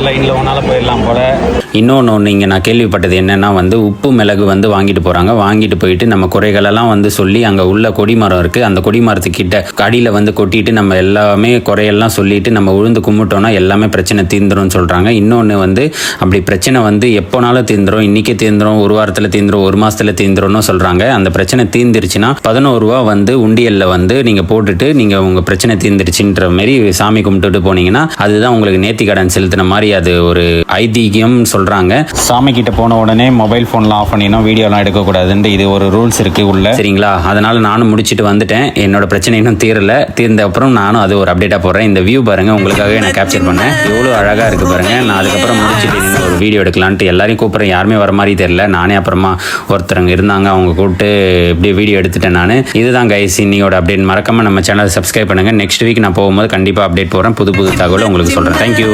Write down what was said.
லைனில் ஒன்றால் போயிடலாம் போல். இன்னொன்று ஒன்று இங்கே நான் கேள்விப்பட்டது என்னென்னா வந்து உப்பு மிளகு வந்து வாங்கிட்டு போகிறாங்க வாங்கிட்டு போயிட்டு நம்ம குறைகளெல்லாம் வந்து சொல்லி அங்கே உள்ள கொடிமரம் இருக்குது அந்த கொடிமரத்துக்கிட்ட அடியில் வந்து கொட்டிட்டு நம்ம எல்லாமே குறையெல்லாம் சொல்லிட்டு நம்ம உழுந்து கும்பிட்டோம்னா எல்லாமே பிரச்சனை தீர்ந்துரும்னு சொல்கிறாங்க இன்னொன்று வந்து அப்படி பிரச்சனை வந்து எப்போனாலும் தீர்ந்துடும் இன்றைக்கே தீர்ந்துடும் ஒரு வாரத்தில் தீர்ந்துரும் ஒரு மாதத்தில் தீர்ந்துரும்னு சொல்கிறாங்க அந்த பிரச்சனை தீர்ந்துருச்சுன்னா பதினோரு ரூபா வந்து உண்டியலில் வந்து நீங்கள் போட்டுட்டு நீங்கள் உங்கள் பிரச்சனை தீர்ந்துருச்சுன்ற மாதிரி சாமி கும்பிட்டுட்டு போனீங்கன்னா அதுதான் உங்களுக்கு நேர்த்தி கடன் செலுத்தின மாதிரி அது ஒரு ஐதீகம் சொல்கிறாங்க சாமி கிட்ட போன உடனே மொபைல் ஃபோன்லாம் ஆஃப் பண்ணினோம் வீடியோலாம் எடுக்கக்கூடாதுன்ட்டு இது ஒரு ரூல்ஸ் இருக்குது உள்ள. சரிங்களா? அதனால நானும் முடிச்சிட்டு வந்துட்டேன். என்னோட பிரச்சனை இன்னும் தீரல. தீர்ந்த அப்புறம் நானும் அது ஒரு அப்டேட்டாக போடுறேன். இந்த வியூ பாருங்க உங்களுக்காகவே நான் கேப்சர் பண்ணேன். எவ்வளோ அழகாக இருக்கு பாருங்க. நான் அதுக்கப்புறம் முடிச்சிட்டு ஒரு வீடியோ எடுக்கலான்ட்டு எல்லாரையும் கூப்பிட்றேன். யாருமே வர மாதிரி தெரியல. நானே அப்புறமா ஒருத்தருங்க இருந்தாங்க. அவங்க கூப்பிட்டு இப்படி வீடியோ எடுத்துட்டேன் நான். இதுதான் கைஸ் இன்னையோட அப்டேட் மறக்காம நம்ம சேனலை சப்ஸ்கிரைப் பண்ணுங்க. நெக்ஸ்ட் வீக் நான் போகும்போது கண்டிப்பாக அப்டேட் போடுறேன். புது புது தகவல் உங்களுக்கு சொல்கிறேன் தேங்க்யூ